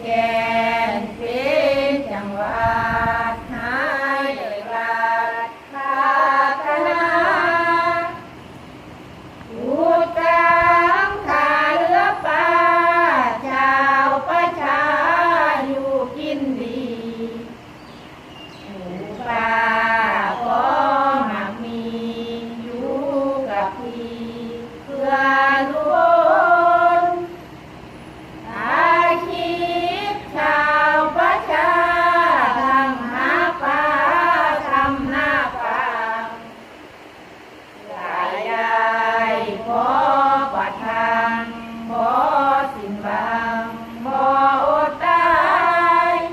แกนเพชจังวัด Có